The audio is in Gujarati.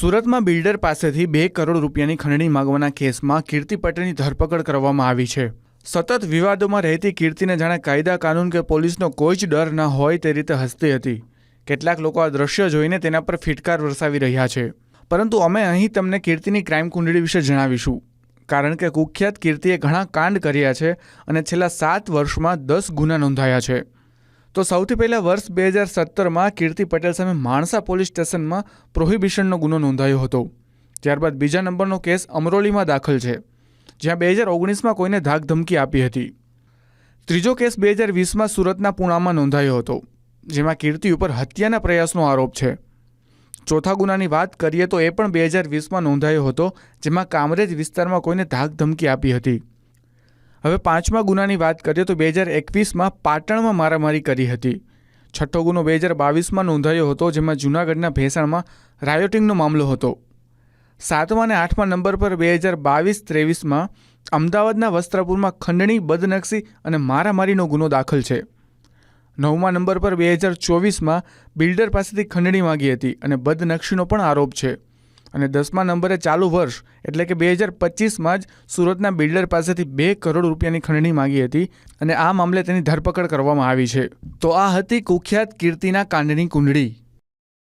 સુરતમાં બિલ્ડર પાસેથી બે કરોડ રૂપિયાની ખંડણી માગવાના કેસમાં કીર્તિ પટેલની ધરપકડ કરવામાં આવી છે. સતત વિવાદોમાં રહેતી કીર્તિને જાણે કાયદા કાનૂન કે પોલીસનો કોઈ જ ડર ન હોય તે રીતે હસતી હતી. કેટલાક લોકો આ દ્રશ્ય જોઈને તેના પર ફિટકાર વરસાવી રહ્યા છે. પરંતુ અમે અહીં તમને કીર્તિની ક્રાઇમ કુંડળી વિશે જણાવીશું. કારણ કે કુખ્યાત કીર્તિએ ઘણા કાંડ કર્યા છે અને છેલ્લા સાત વર્ષમાં દસ ગુના નોંધાયા છે. તો સૌથી પહેલાં વર્ષ બે હજાર સત્તરમાં કીર્તિ પટેલ સામે માણસા પોલીસ સ્ટેશનમાં પ્રોહિબિશનનો ગુનો નોંધાયો હતો. ત્યારબાદ બીજા નંબરનો કેસ અમરોલીમાં દાખલ છે. જ્યાં બે હજાર ઓગણીસમાં કોઈને ધાક ધમકી આપી હતી. ત્રીજો કેસ બે હજાર વીસમાં સુરતના પૂણામાં નોંધાયો હતો, જેમાં કીર્તિ ઉપર હત્યાના પ્રયાસનો આરોપ છે. ચોથા ગુનાની વાત કરીએ તો એ પણ બે હજાર વીસમાં નોંધાયો હતો, જેમાં કામરેજ વિસ્તારમાં કોઈને ધાક ધમકી આપી હતી. હવે પાંચમા ગુનાની વાત કરીએ તો બે હજાર એકવીસમાં પાટણમાં મારામારી કરી હતી. છઠ્ઠો ગુનો બે હજાર બાવીસમાં નોંધાયો હતો, જેમાં જૂનાગઢના ભેસાણમાં રાયોટિંગનો મામલો હતો. સાતમા અને આઠમા નંબર પર બે હજાર બાવીસ ત્રેવીસમાં અમદાવાદના વસ્ત્રાપુરમાં ખંડણી, બદનક્ષી અને મારામારીનો ગુનો દાખલ છે. નવમા નંબર પર બે હજાર ચોવીસમાં બિલ્ડર પાસેથી ખંડણી માંગી હતી અને બદનક્ષીનો પણ આરોપ છે. અને દસમા નંબરે ચાલુ વર્ષ, એટલે કે બે હજાર પચીસમાં જ સુરતના બિલ્ડર પાસેથી બે કરોડ રૂપિયાની ખંડણી માંગી હતી અને આ મામલે તેની ધરપકડ કરવામાં આવી છે. તો આ હતી કુખ્યાત કીર્તિના કાંડની કુંડળી.